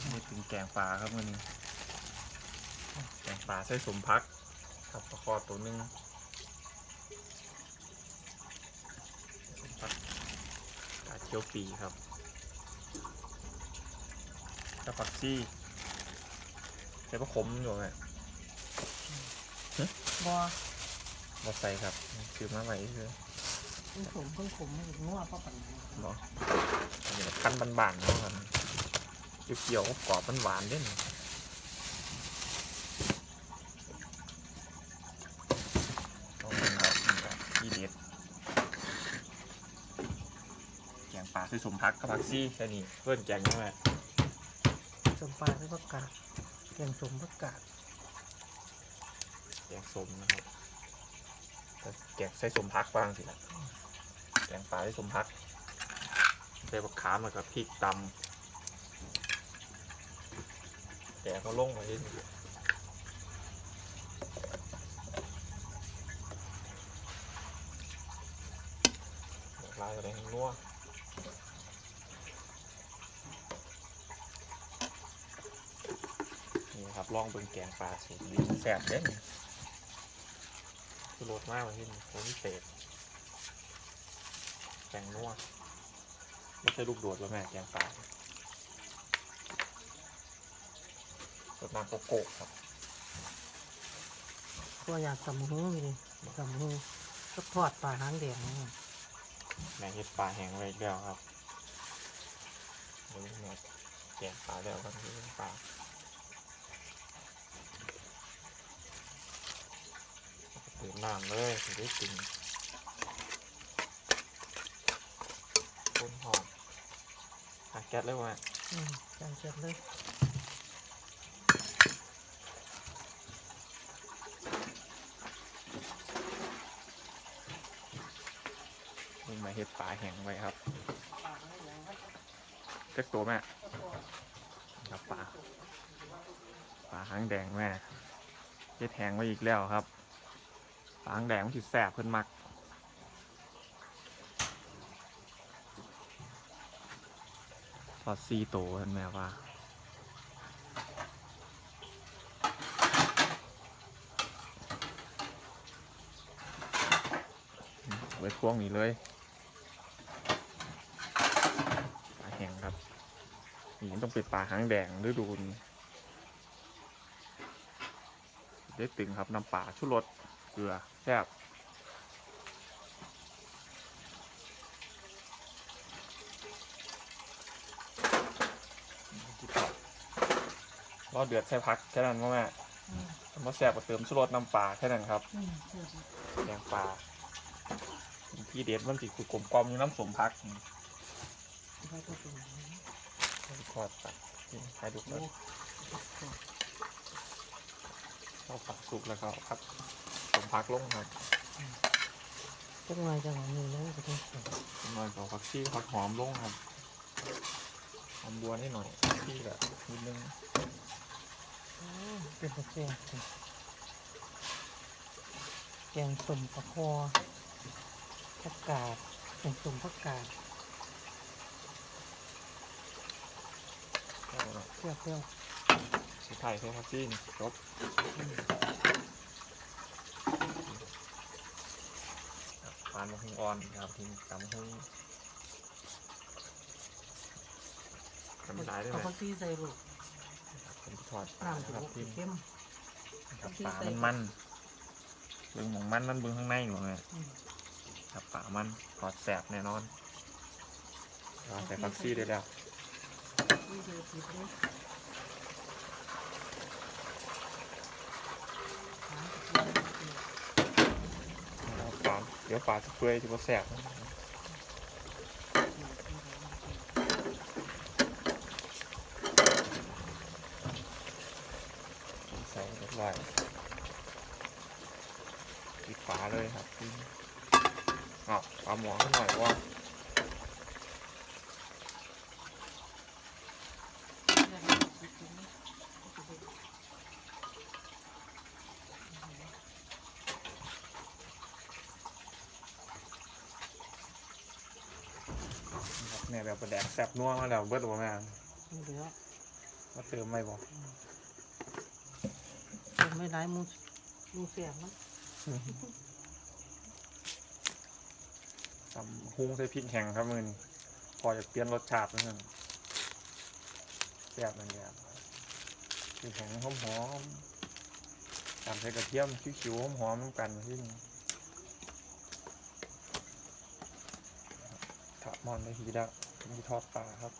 นี่เป็นแกงปลาครับมันนี้ แกงปลาใส่สมพักครับปลาคอตัวหนึงสมพักกาเคียวปีครับกระปักซี่ใส่ปลาขมอยู่ไงบัวบอใส่ครับ คือมาใหม่คือเพิ่งขมเพิ่งขมไม่ถึงนัวเพราะปัญหาบออันนี้แบบขั้นบานๆเนาะครับ เกี่ยวๆกรอบๆหวานๆเด่นต้องเป็นแบบนี้ครับที่เด็ดแกงปลาใส่สมพักกับผักซี่แค่นี้เพื่อนแกงยังไงสมปลาไม่ประกาศแกงสมประกาศแกงสมนะครับแต่แกงใส่สมพักบ้างสิละแกงปลาใส่สมพักใส่บักขามแล้วก็พริกตำแกงเขาลงมาที่นี่ลายอะไรให้นัวนี่ครับลองเบิ่งแกงปลาสูตรแซ่บเด้นคือรสมากเลยที่นี่โคตรพิเศษแกงนัวไม่ใช่ลูกโดดแล้วแม่แกงปลา รดน้ำโกโก้ครับตัวอยากสำหูอยู่ดิสำหูก็ทอดปลาหางแดงนี่แม่เห็ดปลาแห้งไว้อีกแล้วครับเดี๋ยวแม่แกงปลาแล้วครับที่เป็นปลาเติมน้ำเลยถึงได้กินต้นหอมอาแก๊สเลยว่ะอืมจานเสร็จเลย มาเห็ดปลาแห้งไว้ครับเจ๊กตัวแม่ครับปลาปลาหางแดงแม่เฮ็ดแห้งไว้อีกแล้วครับปลาหางแดงมันสิแสบเพิ่นมักทอดซีโตเห็นไหมว่าไว้พวงนี้เลยปลาแห้งครับ นี่ต้องเป็นปลาหางแดงฤดูนี้ได้ตึงครับน้ำปลาชุรสเกลือแซ่บรอเดือดใส่พักแค่นั้นว่าแม่อืมมาแซ่บก็เติมชุรสน้ำปลาแค่นั้นครับแกงปลาที่เด็ดมันสิคือกลมกลมอยู่น้ำสมพัก ไว้ก็เป็นอย่างนี้ทอดตัดกินให้ดูก่อนเอาผักสุกแล้วก็เอาผักสมพักลงครับจังหวะจังหวะนี้เลยก็ต้องใส่หน่อยก็ผักชีผักหอมลงครับหอมบัวนิดหน่อยที่แบบนิดนึงอืมเป็นตะแกรงแกงสมปลาคอผักกาดแกงสมผักกาด แล้วก็ เปรี้ยวเปรี้ยวสุดท้ายใส่ผักชีนี่จบครับปานมะฮุงอ่อนครับทิ้งตำมะฮุงทำได้ได้ไหเอามผักชีใส่ลูกผมทอดปลาน้ำนะถูครับกที่เข้มครับปลามันมันเบิ่งหมองมันมันเบิ่งข้างในหมดเลยอืมครับปลามันทอดแสบแน่นอนเราใส่ฟักซี่ได้แล้ว นี่เดี๋ยวติดเลยหาตะเกียบ แล้วปลา เดี๋ยวปลาจะเปรย์จะมาแสบนะใส่เรียบร้อยปิดฝาเลยครับพี่อ้าวปลาหมอขึ้นหน่อยว่า แม่แบบประแดกแซ่บนัวมาแล้วเบิดบ่แม่นี่เดี๋ยวผมาเติมไม่บอกต้มไม่ร้ายมูมูเสียบมันตำหุ้งใส่พริกแห้งครับมือนี้พอจะเปลี่ยนรสชาตินิดนึงแซ่บนั่นแหละพริกแห้งหอมๆตำใส่กระเทียมคิ้วๆหอมๆน้ำกันที่นี่ถอด มอนไปทีแล้วมีทอดปลาครับ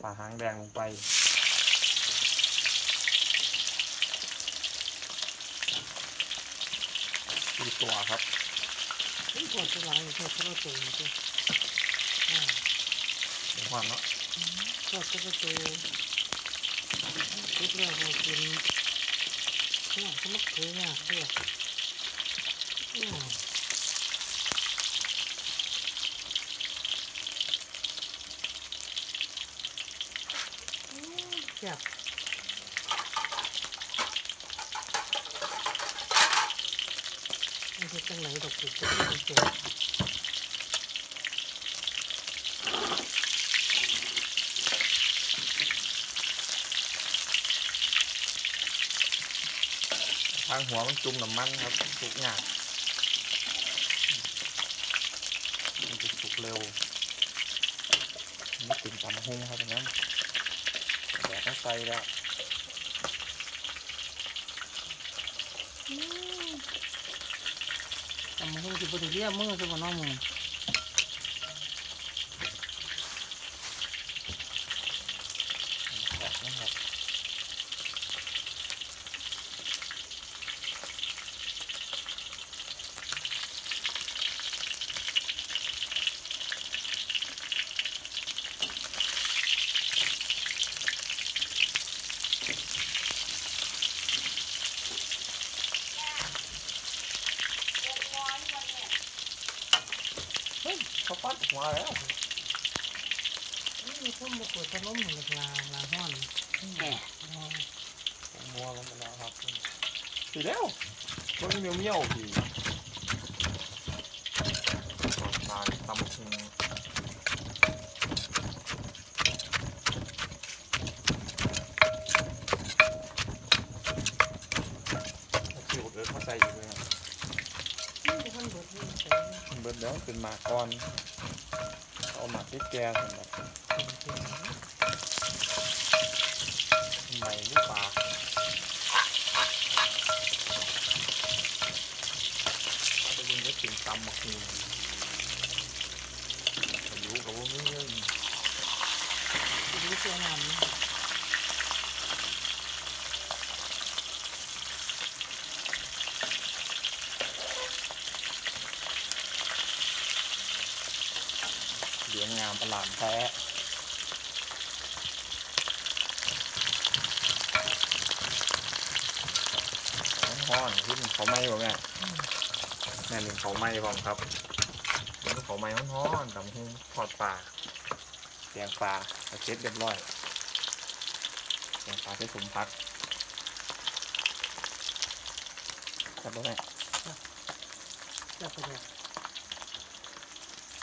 ปลาหางแดงลงไปสี่ตัวครับนี่ทอดจะร้ายทอดจะระตูนจ้ะอ่าเดี๋ยวก่อนเนาะทอดจะระตูทุกเรื่องเรากินเนี่ยก็มักเคยยากด้วยอืมอืมแซ่บไม่ใช่จังไหนดอกจิกจะเป็นเจ็บทางหัวมันจุ่มน้ำมันครับสุกยากมันจะสุกเร็วนี่ติ่มตำหุ้งครับนนั้น แดดต้องใส่แล้วทำให้ที่บริเรียมือสักวันน้องมึง แดดนะครับเฮ้ยเขา ปั้นออกมาแล้วนี่พ่อมาเปิดพัดลมหนึ่งลาลาห้อนแหมผมมัวลงไปแล้วครับสีแล้วมันมีเมียวเมียวพี่ตาตำพุงคิวเอิร์ธมาใส่อยู่เลยครับนี่ท่านเบิดนี่ใส่มันเดแล้วเป็นมากก่อน เอาหมากที่แกสำหรับใหม่ลูกปล่าถ้าจะยิงได้ถึงตำหมกหนึ่งยุกับว่ามึงเงิน ดูเสียน้ำนี่ เหลืองงามประหลาดแท้ห้อนๆที่มันเขาไหม้บ่แม่แม่หนึ่งเขาไหม้พร้อมครับมันเขาไหม้ห้อนๆตำหุ้งทอดปลาแกงปลาเอาเช็ดเรียบร้อยแกงปลาใช้สมพักครับบ่แม่จะไปเลย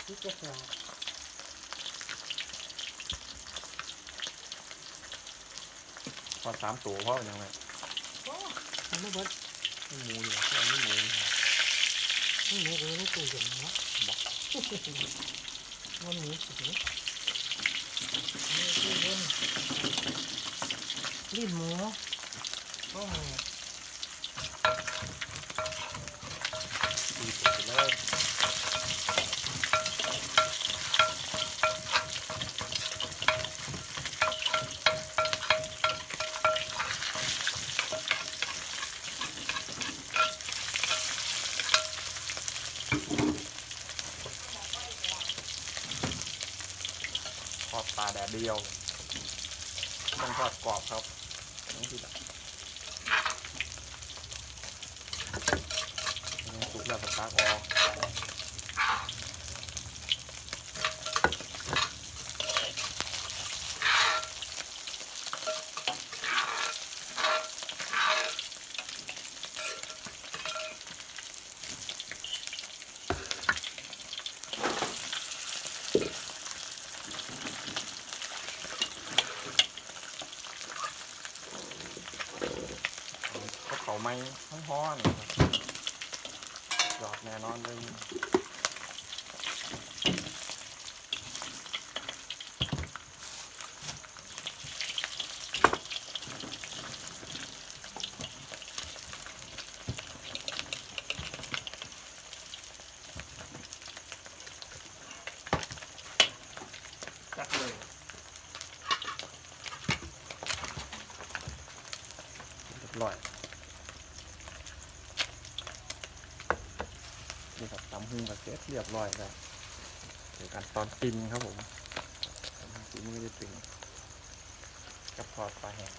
นี่จะแซ่บ ทอดสามตัวเพราะยังไงโอ้มันไม่เบิดไม่หมูอยู่แค่นี้หมูอยู่นี่หมูเอ้ยนี่ตู้เย็นเนาะบอกมันหมูสุดเลยนี่ตู้เย็นลิ้นหมูโอ้โหตีตัวไปเลย ทอดปลาแดดเดียวต้องทอดกรอบครับนี่คือแบบสุกแล้วสตาร์ทออก เขาไม้ห้อนๆนะครับยอดแน่นอนเลยจัดเลยเรียบร้อยนี่ครับตำหุงกับเสร็จเรียบร้อยแล้วเดี๋ยวกันตอนกินครับผมฝีมือจะตึงกับทอดปลาแห้ง